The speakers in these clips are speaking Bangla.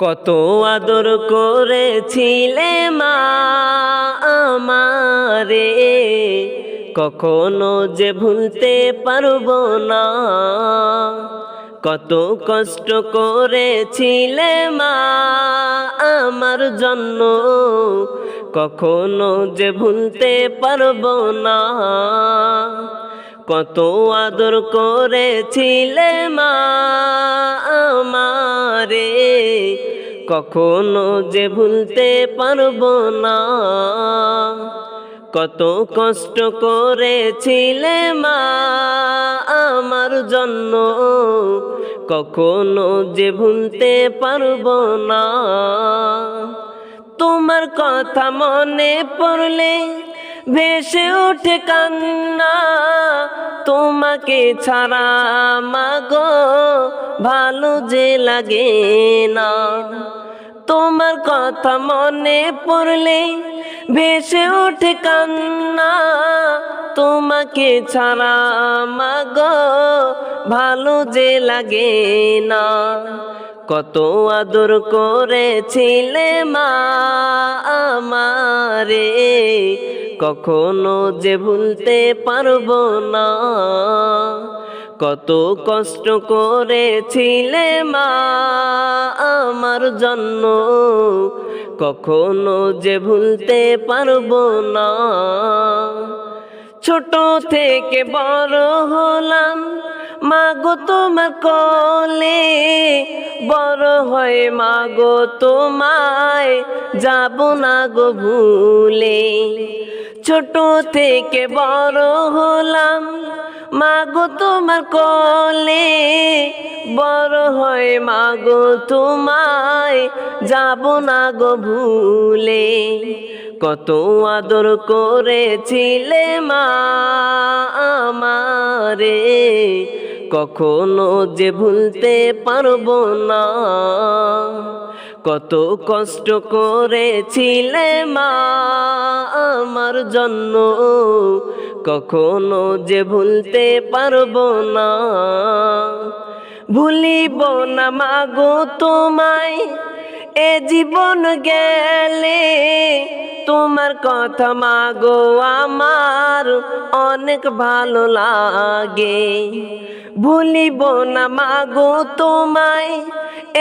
কত আদর করেছিলে মা আমারে। কখনো যে ভুলতে পারব না। কত কষ্ট করেছিলে মা আমার জন্য। কখনো যে ভুলতে পারব না। কত আদর করেছিলে মা কখনো যে ভুলতে পারব না। কত কষ্ট করেছিলে মা আমার জন্য। কখনো যে ভুলতে পারব না। তোমার কথা মনে পড়লে ভেসে ওঠে কান্না। তোমাকে ছাড়া মাগো ভালো যে লাগে না। তোমার কথা মনে পড়লে ভেসে ওঠে কান্না। তোমাকে ছাড়া মাগো ভালো যে লাগে না। কত আদর করেছিলে মা আমারে, কখনো যে ভুলতে পারব না। কত কষ্ট করেছিলে মা আমার জন্য কখনো যে ভুলতে পারব না। ছোট থেকে বড় হলাম, মাগো তোমার কলে। বড় হয়ে মাগো তোমায়, যাব না গো ভুলে। ছোট থেকে বড় হলাম। মাগো তোমার কলে বড় হয়ে, মাগো তোমায় যাব না গো ভুলে। কত আদর করেছিলে মা আমারে। কখনো যে ভুলতে পারব না। কত কষ্ট করেছিলে মা, আমার জন্য। কখনো যে ভুলতে পারব না। ভুলিব না মাগো তোমায়, এ জীবন গেলে। তোমার কথা মাগো, আমার অনেক ভালো লাগে। ভুলিব না মাগো তোমায়,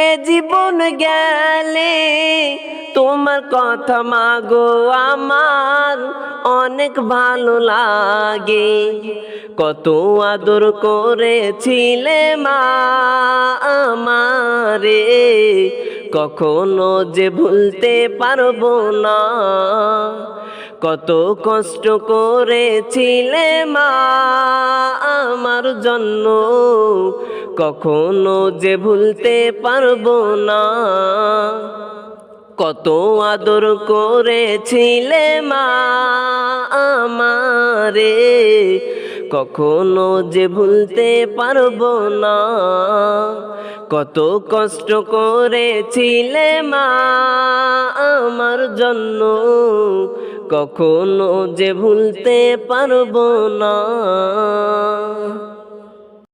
এ জীবন গেলে তোমার কথা মাগো, আমার অনেক ভালো লাগে। কত আদর করেছিলে মা আমারে কখনো যে ভুলতে পারব না। কত কষ্ট করেছিলে মা আমার জন্য। কখনো যে ভুলতে পারব না। কত আদর করেছিলে মা আমারে। কখনো যে ভুলতে পারব না। কত কষ্ট করেছিলে মা আমার জন্য। কখনো যে ভুলতে পারব না।